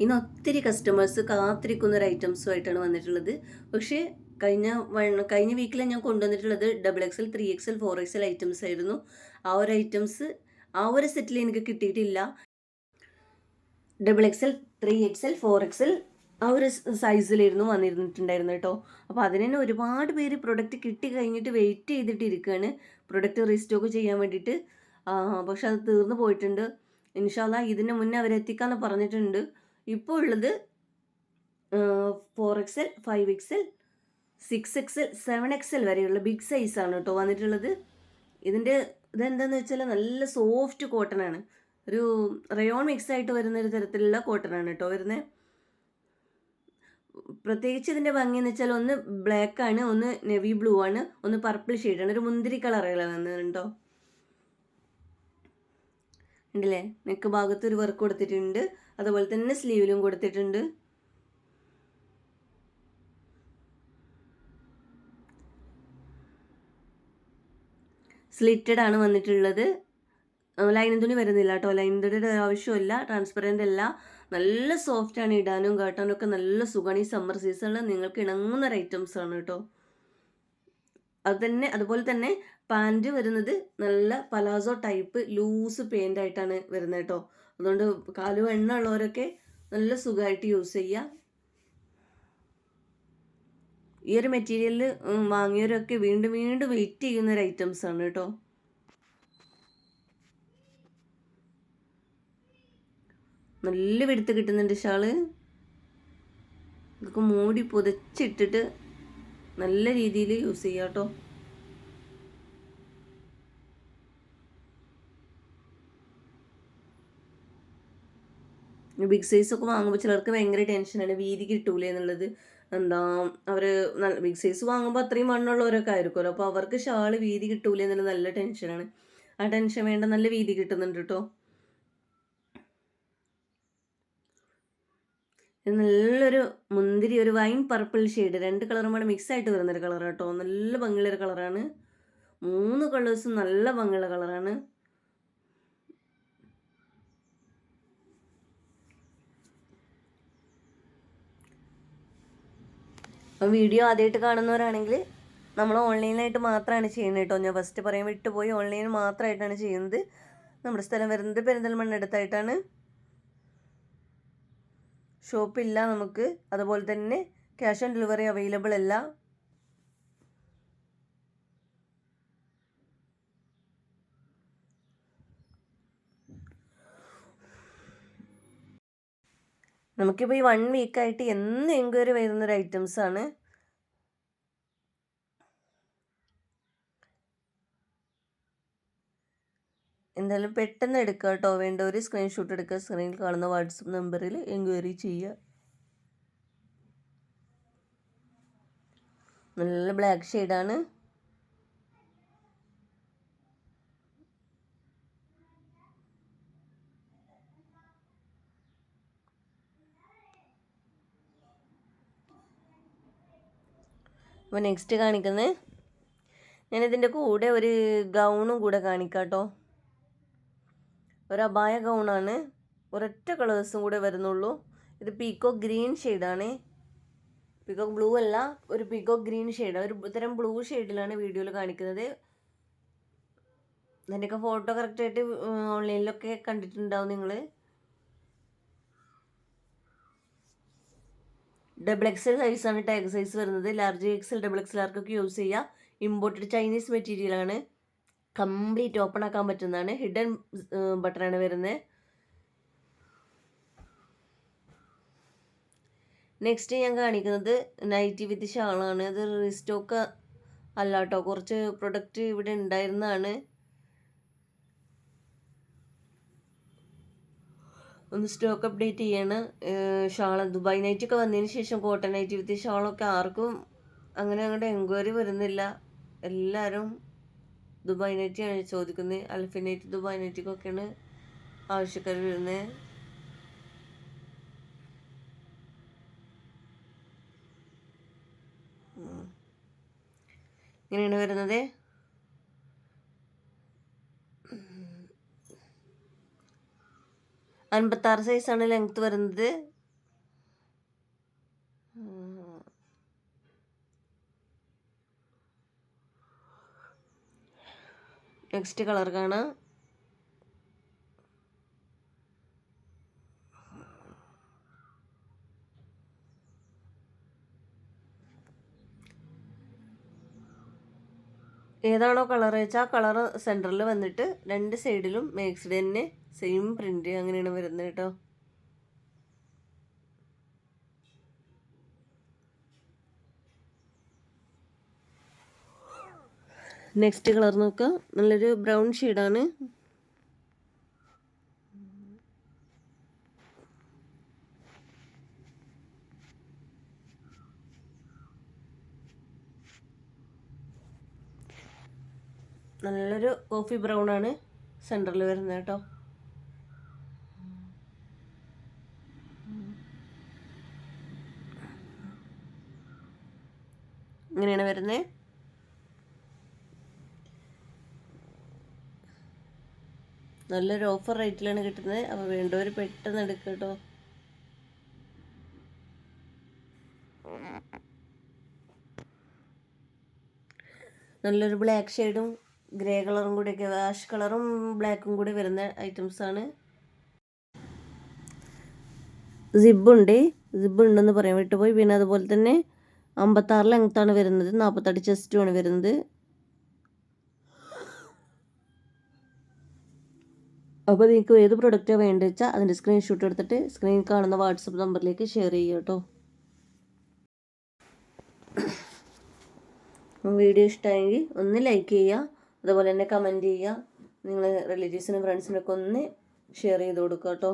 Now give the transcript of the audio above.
ഇന്ന് ഒത്തിരി കസ്റ്റമേഴ്സ് കാത്തിരിക്കുന്ന ഒരു ഐറ്റംസുമായിട്ടാണ് വന്നിട്ടുള്ളത്. പക്ഷേ കഴിഞ്ഞ കഴിഞ്ഞ വീക്കിൽ ഞാൻ കൊണ്ടുവന്നിട്ടുള്ളത് double XL three XL four XL items ആയിരുന്നു. ആ ഒരു ഐറ്റംസ് ആ ഒരു സെറ്റിൽ എനിക്ക് കിട്ടിയിട്ടില്ല. Double XL three XL four XL ആ ഒരു സൈസിലായിരുന്നു വന്നിരുന്നിട്ടുണ്ടായിരുന്നു കേട്ടോ അപ്പോൾ അതിന് തന്നെ ഒരുപാട് പേര് പ്രൊഡക്റ്റ് കിട്ടി കഴിഞ്ഞിട്ട് വെയിറ്റ് ചെയ്തിട്ട് ഇരിക്കുകയാണ് പ്രൊഡക്റ്റ് റീസ്റ്റോക്ക് ചെയ്യാൻ വേണ്ടിയിട്ട്. പക്ഷെ അത് തീർന്നു പോയിട്ടുണ്ട്. ഇൻഷാല്ല ഇതിന് മുന്നേ അവരെത്തിക്കാന്ന് പറഞ്ഞിട്ടുണ്ട്. ഇപ്പോൾ ഉള്ളത് four XL five XL six XL seven XL വരെയുള്ള ബിഗ് സൈസാണ് കേട്ടോ വന്നിട്ടുള്ളത്. ഇതിന്റെ ഇതെന്താണെന്ന് വെച്ചാൽ നല്ല സോഫ്റ്റ് കോട്ടൺ ആണ്. ഒരു റയോൺ മിക്സ് ആയിട്ട് വരുന്ന ഒരു തരത്തിലുള്ള കോട്ടൺ ആണ് കേട്ടോ വരുന്നത് പ്രത്യേകിച്ച് ഇതിന്റെ ഭംഗി എന്ന് വെച്ചാൽ ഒന്ന് ബ്ലാക്ക് ആണ് ഒന്ന് നെവി ബ്ലൂ ആണ് ഒന്ന് പർപ്പിൾ ഷെയ്ഡാണ് ഒരു മുന്തിരി കളറുകളാണ് വന്നിട്ടുണ്ടോ ഉണ്ടല്ലേ? നെക്ക് ഭാഗത്ത് ഒരു വർക്ക് കൊടുത്തിട്ടുണ്ട്. അതുപോലെ തന്നെ സ്ലീവിലും കൊടുത്തിട്ടുണ്ട്. സ്ലിറ്റഡ് ആണ് വന്നിട്ടുള്ളത്. ലൈൻ തുണി വരുന്നില്ല കേട്ടോ. ലൈൻ തുണിയുടെ ആവശ്യമില്ല ട്രാൻസ്പെറന്റ് അല്ല. നല്ല സോഫ്റ്റ് ആണ് ഇടാനും കാട്ടാനും ഒക്കെ നല്ല സുഖമാണ് ഈ സമ്മർ സീസണിൽ നിങ്ങൾക്ക് ഇണങ്ങുന്ന ഒരു ഐറ്റംസ് ആണ് കേട്ടോ. അത് തന്നെ അതുപോലെ തന്നെ പാന്റ് വരുന്നത് നല്ല പലാസോ ടൈപ്പ് ലൂസ് പെയിന്റ് ആയിട്ടാണ് വരുന്നത് കേട്ടോ. അതുകൊണ്ട് കാലും എണ്ണ ഉള്ളവരൊക്കെ നല്ല സുഖമായിട്ട് യൂസ് ചെയ്യാം ഈ ഒരു മെറ്റീരിയലിൽ വാങ്ങിയവരൊക്കെ വീണ്ടും വീണ്ടും വെയിറ്റ് ചെയ്യുന്ന ഒരു ഐറ്റംസ് ആണ് കേട്ടോ. നല്ല വെടുത്ത് കിട്ടുന്നുണ്ട് ഷാൾ. ഇതൊക്കെ മൂടി പുതച്ചിട്ടിട്ട് നല്ല രീതിയിൽ യൂസ് ചെയ്യാം കേട്ടോ. ബിഗ് സൈസ് ഒക്കെ വാങ്ങുമ്പോൾ ചിലർക്ക് ഭയങ്കര ടെൻഷനാണ് വീതി കിട്ടൂലേ എന്നുള്ളത്. എന്താ അവർ നല്ല ബിഗ് സൈസ് വാങ്ങുമ്പോൾ അത്രയും മണ്ണുള്ളവരൊക്കെ ആയിരിക്കുമല്ലോ. അപ്പോൾ അവർക്ക് ഷാൾ വീതി കിട്ടൂലേ എന്നുള്ള നല്ല ടെൻഷനാണ് ആ ടെൻഷൻ വേണ്ട നല്ല വീതി കിട്ടുന്നുണ്ട് കേട്ടോ നല്ലൊരു മുന്തിരി ഒരു വൈൻ പർപ്പിൾ ഷെയ്ഡ്. രണ്ട് കളറും കൂടെ മിക്സ് ആയിട്ട് വരുന്നൊരു കളർ കേട്ടോ നല്ല ഭംഗിയുള്ളൊരു കളറാണ് മൂന്ന് കളേഴ്സും നല്ല ഭംഗിയുള്ള കളറാണ് അപ്പം വീഡിയോ ആദ്യമായിട്ട് കാണുന്നവരാണെങ്കിൽ നമ്മൾ ഓൺലൈനായിട്ട് മാത്രമാണ് ചെയ്യുന്നത് കേട്ടോ. ഞാൻ ഫസ്റ്റ് പറയാൻ വിട്ടുപോയി ഓൺലൈൻ മാത്രമായിട്ടാണ് ചെയ്യുന്നത്. നമ്മുടെ സ്ഥലം വരുന്നത് പെരിന്തൽമണ്ണ അടുത്തായിട്ടാണ്. ഷോപ്പില്ല നമുക്ക്. അതുപോലെ തന്നെ ക്യാഷ് ഓൺ ഡെലിവറി അവൈലബിൾ അല്ല. നമുക്കിപ്പോൾ ഈ വൺ വീക്കായിട്ട് എന്ന് എൻക്വയറി ഐറ്റംസ് ആണ്. എന്തായാലും പെട്ടെന്ന് എടുക്കുക കേട്ടോ വേണ്ട ഒരു സ്ക്രീൻഷോട്ട് എടുക്കുക സ്ക്രീനിൽ കാണുന്ന വാട്സപ്പ് നമ്പറിൽ എൻക്വയറി ചെയ്യുക. നല്ല ബ്ലാക്ക് ഷെയ്ഡാണ് അപ്പോൾ നെക്സ്റ്റ് കാണിക്കുന്നത് ഞാനിതിന്റെ കൂടെ ഒരു ഗൗണും കൂടെ കാണിക്കാം കേട്ടോ ഒരു അപായ ഗൗണാണ് ഒരൊറ്റ കളേഴ്സും കൂടെ വരുന്നുള്ളൂ. ഇത് പീക്കോ ഗ്രീൻ ഷെയ്ഡാണ് പീക്കോ ബ്ലൂ അല്ല ഒരു പീക്കോ ഗ്രീൻ ഷെയ്ഡ് ഒരു തരം ബ്ലൂ ഷെയ്ഡിലാണ് വീഡിയോയിൽ കാണിക്കുന്നത്. അതിന്റെയൊക്കെ ഫോട്ടോ കറക്റ്റായിട്ട് ഓൺലൈനിലൊക്കെ കണ്ടിട്ടുണ്ടാവും നിങ്ങൾ ഡബിൾ എക്സൽ സൈസാണ് ടാഗ് സൈസ് വരുന്നത്. ലാർജ് എക്സൽ ഡബിൾ എക്സൽ ആർക്കൊക്കെ യൂസ് ചെയ്യാം. ഇമ്പോർട്ടഡ് ചൈനീസ് മെറ്റീരിയലാണ് കംപ്ലീറ്റ് ഓപ്പൺ ആക്കാൻ പറ്റുന്നതാണ്. ഹിഡൻ ബട്ടറാണ് വരുന്നത്. നെക്സ്റ്റ് ഞാൻ കാണിക്കുന്നത് നൈറ്റി വിത്ത് ഷാളാണ്. അത് റീസ്റ്റോക്ക് അല്ല കേട്ടോ കുറച്ച് പ്രൊഡക്റ്റ് ഇവിടെ ഉണ്ടായിരുന്നതാണ്. ഒന്ന് സ്റ്റോക്ക് അപ്ഡേറ്റ് ചെയ്യാണ്. ഷോൾ ദുബായ് നൈറ്റ് ഒക്കെ വന്നതിന് ശേഷം കോട്ടൺ നൈറ്റ് വിത്ത് ഷാളൊക്കെ ആർക്കും അങ്ങനെ അങ്ങോട്ട് എൻക്വയറി വരുന്നില്ല. എല്ലാവരും ദുബായ് നൈറ്റിയാണ് ചോദിക്കുന്നത് അൽഫി നൈറ്റ് ദുബായ് നൈറ്റിക്കൊക്കെയാണ് ആവശ്യക്കാർ വരുന്നത് ഇങ്ങനെയാണ് വരുന്നത്. അൻപത്താറ് സൈസാണ് ലെങ്ത് വരുന്നത് നെക്സ്റ്റ് കളർ കാണാം ഏതാണോ കളർ വെച്ചാൽ ആ കളർ സെന്ററിൽ വന്നിട്ട് രണ്ട് സൈഡിലും മേക്സ്ഡ് തന്നെ സെയിം പ്രിന്റ് അങ്ങനെയാണ് വരുന്നത് കേട്ടോ. നെക്സ്റ്റ് കളർ നോക്കുക നല്ലൊരു ബ്രൗൺ ഷെയ്ഡാണ് നല്ലൊരു കോഫി ബ്രൗൺ ആണ് സെന്ററിൽ വരുന്നത് കേട്ടോ. ഇങ്ങനെയാണ് വരുന്നത്. നല്ലൊരു ഓഫർ റേറ്റിലാണ് കിട്ടുന്നത്. അപ്പോൾ വേണ്ടവർ പെട്ടെന്ന് എടുക്കുക കേട്ടോ. നല്ലൊരു ബ്ലാക്ക് ഷെയ്ഡും ഗ്രേ കളറും കൂടി ഒക്കെ ആഷ് കളറും ബ്ലാക്കും കൂടി വരുന്ന ഐറ്റംസ് ആണ് സിബുണ്ട്. സിബ് ഉണ്ടെന്ന് പറയാൻ വിട്ടു പോയി പിന്നെ അതുപോലെ തന്നെ അമ്പത്താറ് ലെങ്ത്താണ് വരുന്നത്. നാൽപ്പത്തെട്ട് ചെസ്റ്റുമാണ് വരുന്നത്. അപ്പോൾ നിങ്ങൾക്ക് ഏത് പ്രൊഡക്റ്റാണ് വേണ്ടത് വെച്ചാൽ അതിന്റെ സ്ക്രീൻഷോട്ട് എടുത്തിട്ട് സ്ക്രീൻ കാണുന്ന വാട്സപ്പ് നമ്പറിലേക്ക് ഷെയർ ചെയ്യുക കേട്ടോ. വീഡിയോ ഇഷ്ടമായെങ്കിൽ ഒന്ന് ലൈക്ക് ചെയ്യുക. അതുപോലെ തന്നെ കമന്റ് ചെയ്യുക. നിങ്ങൾ റിലേറ്റീവ്സിനും ഫ്രണ്ട്സിനൊക്കെ ഒന്ന് ഷെയർ ചെയ്ത് കൊടുക്കുക കേട്ടോ.